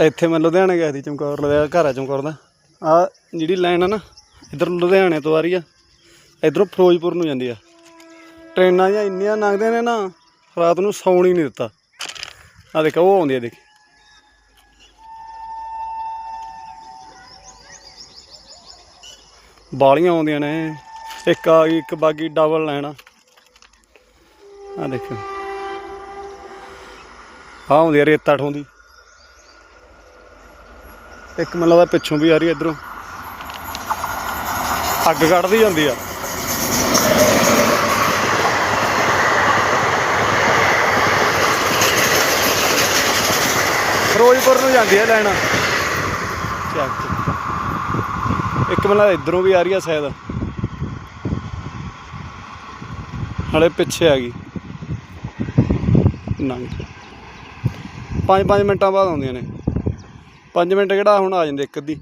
ਇੱਥੇ ਮੈਂ ਲੁਧਿਆਣੇ ਗਿਆ ਸੀ ਚਮਕੌਰ, ਲੁਧਿਆਣਾ ਘਰ ਆ ਚਮਕੌਰ ਦਾ। ਆ ਜਿਹੜੀ ਲਾਈਨ ਆ ਨਾ, ਇਧਰ ਲੁਧਿਆਣੇ ਤੋਂ ਆ ਰਹੀ ਆ। ਇਧਰੋਂ ਫਿਰੋਜ਼ਪੁਰ ਨੂੰ ਜਾਂਦੀ ਆ। ਟ੍ਰੇਨਾਂ ਜਾਂ ਇੰਨੀਆਂ ਲੰਘਦੇ ਨੇ ਨਾ, ਰਾਤ ਨੂੰ ਸੌਣ ਹੀ ਨਹੀਂ ਦਿੱਤਾ। ਆ ਦੇਖ, ਉਹ ਆਉਂਦੀ ਆ ਦੇਖ। ਬਾਲੀਆਂ ਆਉਂਦੀਆਂ ਨੇ, ਇੱਕ ਆ ਗਈ, ਇੱਕ ਬਾਗੀ ਡਬਲ ਲਾਈਨ ਆ। ਆ ਦੇਖ। ਆ ਆਉਂਦੀ ਰੇਤਾ ਠੋਂਦੀ। ਇੱਕ ਮੈਨੂੰ ਲੱਗਦਾ ਪਿੱਛੋਂ ਵੀ ਆ ਰਹੀ ਹੈ ਇਧਰੋਂ। ਅੱਗ ਕੱਢਦੀ ਜਾਂਦੀ ਆ। ਫਿਰੋਜ਼ਪੁਰ ਨੂੰ ਜਾਂਦੀ ਹੈ ਲੈਣ। ਚੱਕ ਇੱਕ ਮੈਨੂੰ ਲੱਗਦਾ ਇਧਰੋਂ ਵੀ ਆ ਰਹੀ ਆ ਸ਼ਾਇਦ। ਹਲੇ ਪਿੱਛੇ ਆ ਗਈ। ਨੰਗ। 5-5 ਮਿੰਟਾਂ ਬਾਅਦ ਆਉਂਦੀਆਂ ਨੇ। 5 ਮਿੰਟ ਕਿਹੜਾ ਹੁਣ ਆ ਜਾਂਦੇ ਇੱਕ ਅੱਧੀ।